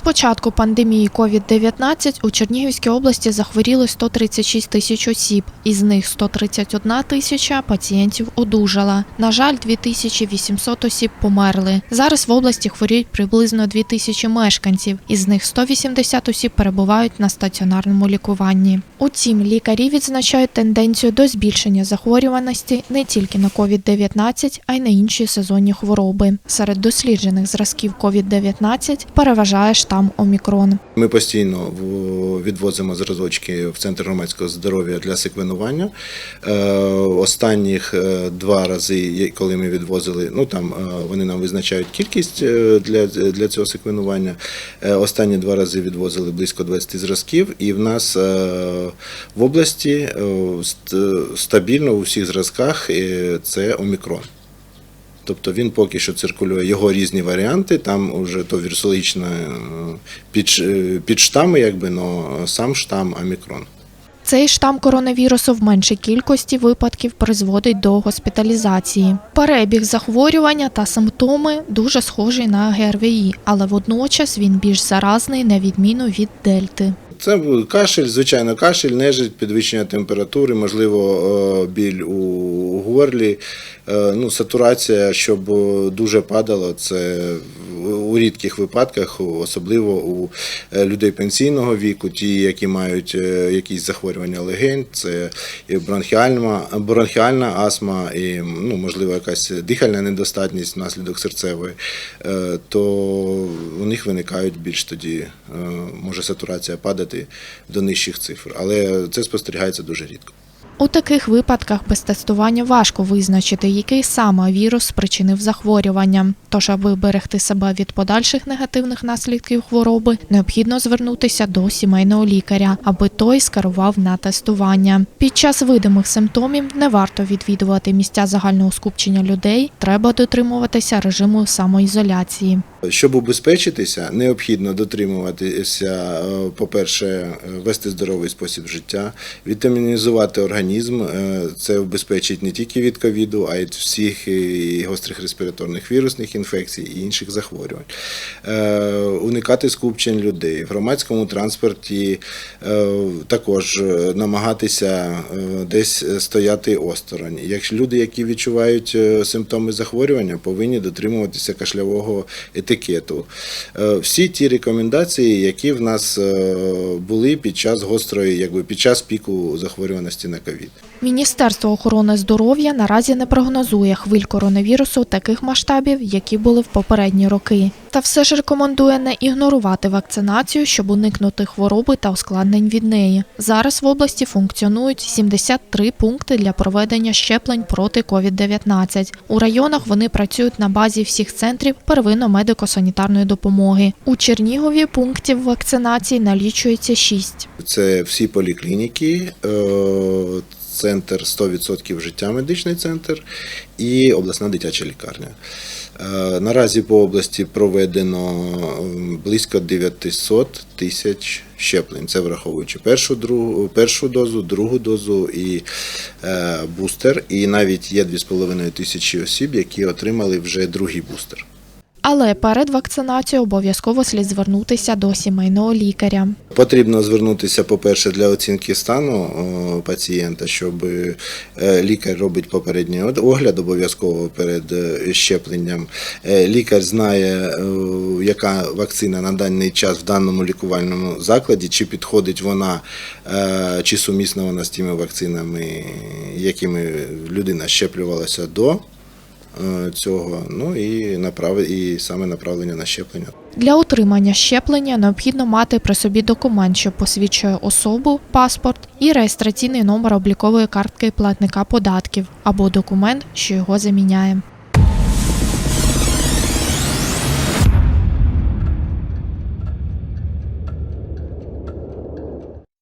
Від початку пандемії COVID-19 у Чернігівській області захворіли 136 тисяч осіб, із них 131 тисяча пацієнтів одужала. На жаль, 2800 осіб померли. Зараз в області хворіють приблизно 2 тисячі мешканців, із них 180 осіб перебувають на стаціонарному лікуванні. Утім, лікарі відзначають тенденцію до збільшення захворюваності не тільки на COVID-19, а й на інші сезонні хвороби. Серед досліджених зразків COVID-19 переважає штам Омікрон. Ми постійно відвозимо зразочки в центр громадського здоров'я для секвенування. Е, Останніх е, два рази, коли ми відвозили, ну там е, вони нам визначають кількість для, для цього секвенування. Останні два рази відвозили близько 20 зразків, і в нас в області стабільно у всіх зразках це омікрон. Тобто він поки що циркулює його різні варіанти, там уже то вірусологічно е, під, е, під штами, якби, но сам штам омікрон. Цей штам коронавірусу в меншій кількості випадків призводить до госпіталізації. Перебіг захворювання та симптоми дуже схожі на ГРВІ, але водночас він більш заразний на відміну від дельти. Це кашель, звичайно, кашель, нежить, підвищення температури, можливо, е, біль у горлі, е, ну, сатурація, щоб е, дуже падало. Це у рідких випадках, особливо у е, людей пенсійного віку, ті, які мають е, якісь захворювання легень, це бронхіальна, бронхіальна астма, і ну, можливо якась дихальна недостатність внаслідок серцевої, е, то у них виникають більш тоді, може сатурація падати до нижчих цифр. Але це спостерігається дуже рідко. У таких випадках без тестування важко визначити, який саме вірус спричинив захворювання. Тож, аби берегти себе від подальших негативних наслідків хвороби, необхідно звернутися до сімейного лікаря, аби той скерував на тестування. Під час видимих симптомів не варто відвідувати місця загального скупчення людей. Треба дотримуватися режиму самоізоляції. Щоб убезпечитися, необхідно дотримуватися, е, по-перше, е, вести здоровий спосіб життя, вітамінізувати організм. Е, Це убезпечить не тільки від ковіду, а й від всіх і гострих респіраторних вірусних інфекцій і інших захворювань. Уникати скупчень людей в громадському транспорті, також намагатися десь стояти осторонь. Якщо люди, які відчувають симптоми захворювання, повинні дотримуватися кашлявого етикету. Е, Всі ті рекомендації, які в нас е, були під час гострої, якби під час піку захворюваності на ковід. Міністерство охорони здоров'я наразі не прогнозує хвиль коронавірусу таких масштабів, які були в попередні роки. Та все ж рекомендує не ігнорувати вакцинацію, щоб уникнути хвороби та ускладнень від неї. Зараз в області функціонують 73 пункти для проведення щеплень проти COVID-19. У районах вони працюють на базі всіх центрів первинно-медико-санітарної допомоги. У Чернігові пунктів вакцинації налічується 6. Це всі поліклініки, е, центр 100% життя медичний центр і обласна дитяча лікарня. Е, Наразі по області проведено близько 900 тисяч щеплень. Це враховуючи першу, другу, першу дозу, другу дозу і е, бустер. І навіть є 2,5 тисячі осіб, які отримали вже другий бустер. Але перед вакцинацією обов'язково слід звернутися до сімейного лікаря. Потрібно звернутися, по-перше, для оцінки стану пацієнта, щоб е, лікар робить попередній огляд обов'язково перед е, щепленням. Е, Лікар знає, яка вакцина на даний час в даному лікувальному закладі, чи підходить вона, чи сумісна вона з тими вакцинами, якими людина щеплювалася до цього. Ну і направ... і саме направлення на щеплення. Для отримання щеплення необхідно мати при собі документ, що посвідчує особу, паспорт і реєстраційний номер облікової картки платника податків або документ, що його заміняє.